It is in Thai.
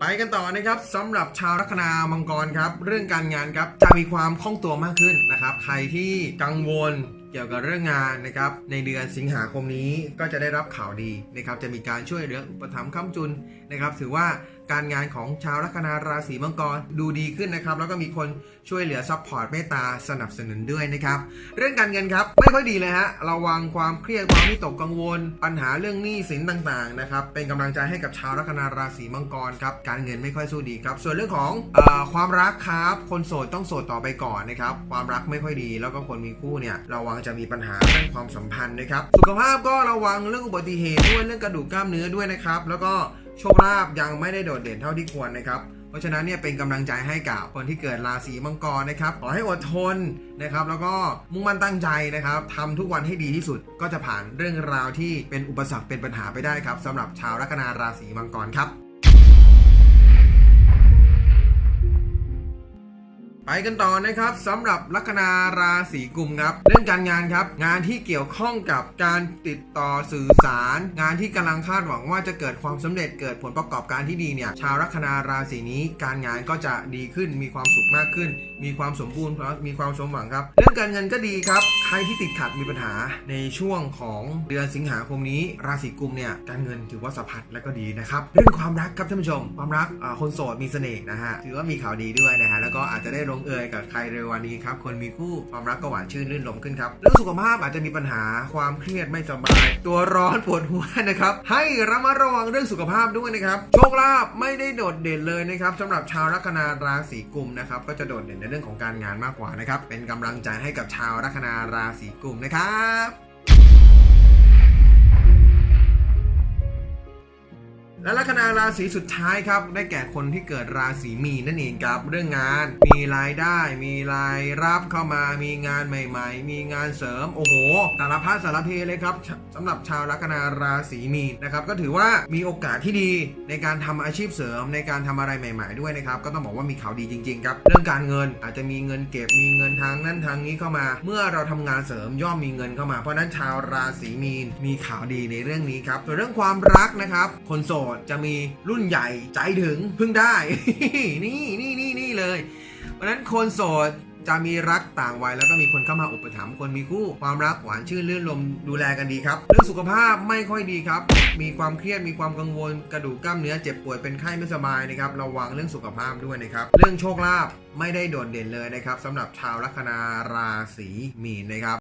ไปกันต่อนะครับสำหรับชาวลัคนามังกรครับ เรื่องการงานครับจะมีความคล่องตัวมากขึ้นนะครับ ใครที่กังวลเกี่ยวกับเรื่องงานนะครับในเดือนสิงหาคมนี้ก็จะได้รับข่าวดีนะครับจะมีการช่วยเหลืออุปถัมภ์ค้ำจุนนะครับถือว่าการงานของชาวลัคนาราศีมังกรดูดีขึ้นนะครับแล้วก็มีคนช่วยเหลือซัพพอร์ตเมตตาสนับสนุนด้วยนะครับเรื่องการเงินครับไม่ค่อยดีเลยฮะระวังความเครียดความวิตกกังวล ปัญหาเรื่องหนี้สินต่างๆนะครับเป็นกำลังใจให้กับชาวลัคนาราศีมังกรครับการเงินไม่ค่อยสู้ดีครับส่วนเรื่องของอความรักครับคนโสดต้องโสดต่อไปก่อนนะครับความรักไม่ค่อยดี แล้วก็คนมีคู่เนี่ยระวังจะมีปัญหาเรื่องความสัมพันธ์นะครับ สุขภาพก็ระวังเรื่องอุบัติเหตุด้วยเรื่องกระดูกกล้ามเนื้อด้วยนะครับ แล้วก็โชคลาภยังไม่ได้โดดเด่นเท่าที่ควรนะครับเพราะฉะนั้นเนี่ยเป็นกำลังใจให้กับคนที่เกิดราศีมังกรนะครับขอให้อดทนนะครับ แล้วก็มุ่งมั่นตั้งใจนะครับทำทุกวันให้ดีที่สุดก็จะผ่านเรื่องราวที่เป็นอุปสรรคเป็นปัญหาไปได้ครับสำหรับชาวลัคนาราศีมังกรครับ กันต่อนะครับสำหรับลัคนาราศีกุมครับเรื่องการงานครับ งานที่เกี่ยวข้องกับการติดต่อสื่อสาร งานที่กำลังคาดหวังว่าจะเกิดความสำเร็จเกิดผลประกอบการที่ดีเนี่ยชาวลัคนาราศีนี้การงานก็จะดีขึ้นมีความสุขมากขึ้น มีความสมบูรณ์มีความสมหวังครับ เรื่องการเงินก็ดีครับ ใครที่ติดขัดมีปัญหาในช่วงของเดือนสิงหาคมนี้ ราศีกุมเนี่ยการเงินถือว่าสะพัดและก็ดีนะครับเรื่องความรักครับท่านผู้ชม ความรักคนโสดมีเสน่ห์นะฮะถือว่ามีข่าวดีด้วยนะฮะแล้วก็อาจจะได้ลงเอยกับใครเร็ววันนี้ครับคนมีคู่ความรักก็หวานชื่นลื่นลมขึ้นครับเรื่องสุขภาพอาจจะมีปัญหาความเครียดไม่สบาย ตัวร้อนปวดหัวนะครับให้ระมัดระวังเรื่องสุขภาพด้วยนะครับโชคลาภไม่ได้โดดเด่นเลยนะครับสำหรับชาวลัคนาราศีกุมนะครับก็จะโดดเด่นในเรื่องของการงานมากกว่านะครับเป็นกำลังใจให้กับชาวลัคนาราศีกุมนะครับ และลัคนาราศีสุดท้ายครับ ได้แก่คนที่เกิดราศีมีนนั่นเองครับ เรื่องงาน มีรายได้ มีรายรับเข้ามา มีงานใหม่ ๆ มีงานเสริม โอ้โห สารพัดสารเพเลยครับสำหรับชาวลัคนาราศีมีนนะครับ ก็ถือว่ามีโอกาสที่ดีในการทำอาชีพเสริมในการทำอะไรใหม่ ๆ ด้วยนะครับ ก็ต้องบอกว่ามีข่าวดีจริง ๆ ครับ เรื่องการเงินอาจจะมีเงินเก็บ มีเงินทางนั้นทางนี้เข้ามา เมื่อเราทำงานเสริมย่อมมีเงินเข้ามา เพราะฉะนั้นชาวราศีมีนมีข่าวดีในเรื่องนี้ครับส่วนเรื่องความรักนะครับ คนโสดจะมีรุ่นใหญ่ใจถึงพึ่งได้ นี่นี่นี่นี่เลยเพราะนั้นคนโสดจะมีรักต่างวัยแล้วก็มีคนเข้ามาอุปถัมภ์คนมีคู่ความรักหวานชื่นลื่นลมดูแลกันดีครับ เรื่องสุขภาพไม่ค่อยดีครับ มีความเครียดมีความกังวล กระดูกกล้ามเนื้อเจ็บป่วยเป็นไข้ไม่สบายนะครับระวังเรื่องสุขภาพด้วยนะครับ เรื่องโชคลาภไม่ได้โดดเด่นเลยนะครับสำหรับชาวลัคนาราศีมีนนะครับ